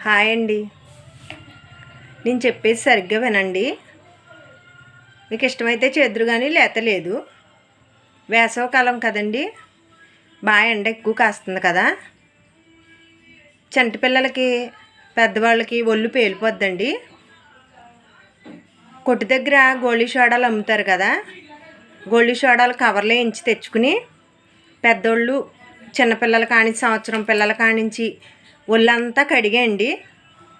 Hi అండి. నేను చెప్పేది సరిగ్గా వినండి. మీకు ఇష్టమైతే చేదురు కానీ లేత లేదు వేసవకాలం కదండి. బాగా ఎండ ఎక్కువ కాస్తుంది కదా. చంటి పిల్లలకి పెద్దవాళ్ళకి ఒళ్ళు పేలిపోద్దండి. కొట్టు దగ్గర గోళీ సోడాలు అమ్ముతారు కదా. గోళీ సోడాలు కవర్లో ఎంచి తెచ్చుకుని పెద్దోళ్ళు చిన్నపిల్లల కానించి సంవత్సరం పిల్లల కానించి ఒళ్ళంతా కడిగేయండి.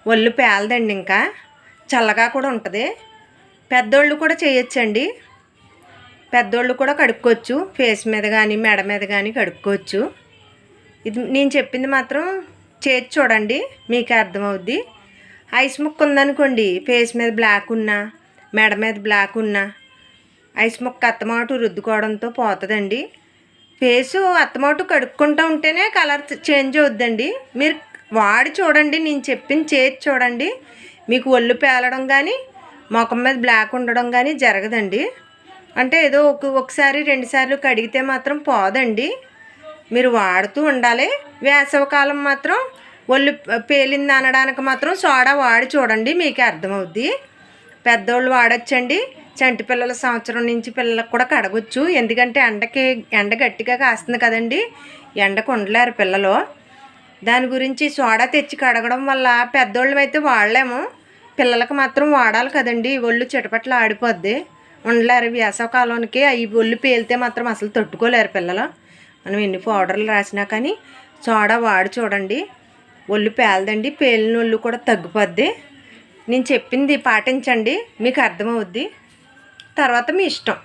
ఒళ్ళు పేలదండి ఇంకా. చల్లగా కూడా ఉంటుంది. పెద్దోళ్ళు కూడా చేయొచ్చండి. పెద్దోళ్ళు కూడా కడుక్కోవచ్చు. ఫేస్ మీద కానీ మెడ మీద కానీ కడుక్కోవచ్చు. ఇది నేను చెప్పింది మాత్రం చేసి చూడండి మీకు అర్థమవుద్ది. ఐస్ ముక్క ఉందనుకోండి ఫేస్ మీద బ్లాక్ ఉన్నా మెడ మీద బ్లాక్ ఉన్నా ఐస్ ముక్క అత్తమాటు రుద్దుకోవడంతో పోతుందండి. ఫేసు అత్తమాటు కడుక్కుంటూ ఉంటేనే కలర్ చేంజ్ అవుద్దండి. మీరు వాడి చూడండి నేను చెప్పిన చేతి చూడండి. మీకు ఒళ్ళు పేలడం కానీ ముఖం మీద బ్లాక్ ఉండడం కానీ జరగదండి. అంటే ఏదో ఒక ఒకసారి రెండుసార్లు కడిగితే మాత్రం పోదండి. మీరు వాడుతూ ఉండాలి. వేసవకాలం మాత్రం ఒళ్ళు పేలింది అనడానికి మాత్రం సోడా వాడి చూడండి మీకే అర్థమవుద్ది. పెద్దోళ్ళు వాడచ్చండి. చంటి పిల్లల సంవత్సరం నుంచి పిల్లలకు కూడా కడగొచ్చు. ఎందుకంటే ఎండకి ఎండ గట్టిగా కాస్తుంది కదండి. ఎండకు ఉండలేరు పిల్లలు. దాని గురించి సోడా తెచ్చి కడగడం వల్ల పెద్దోళ్ళం అయితే వాడలేము. పిల్లలకు మాత్రం వాడాలి కదండి. ఒళ్ళు చిటపట్ల ఆడిపోద్ది. ఉండలేరు. వేసవకాలానికి అవి ఒళ్ళు పేలితే మాత్రం అసలు తట్టుకోలేరు పిల్లలు. మనం ఎన్ని పౌడర్లు రాసినా కానీ సోడా వాడి చూడండి. ఒళ్ళు పేలదండి. పేలిన ఒళ్ళు కూడా తగ్గిపోద్ది. నేను చెప్పింది పాటించండి. మీకు అర్థమవుద్ది. తర్వాత మీ ఇష్టం.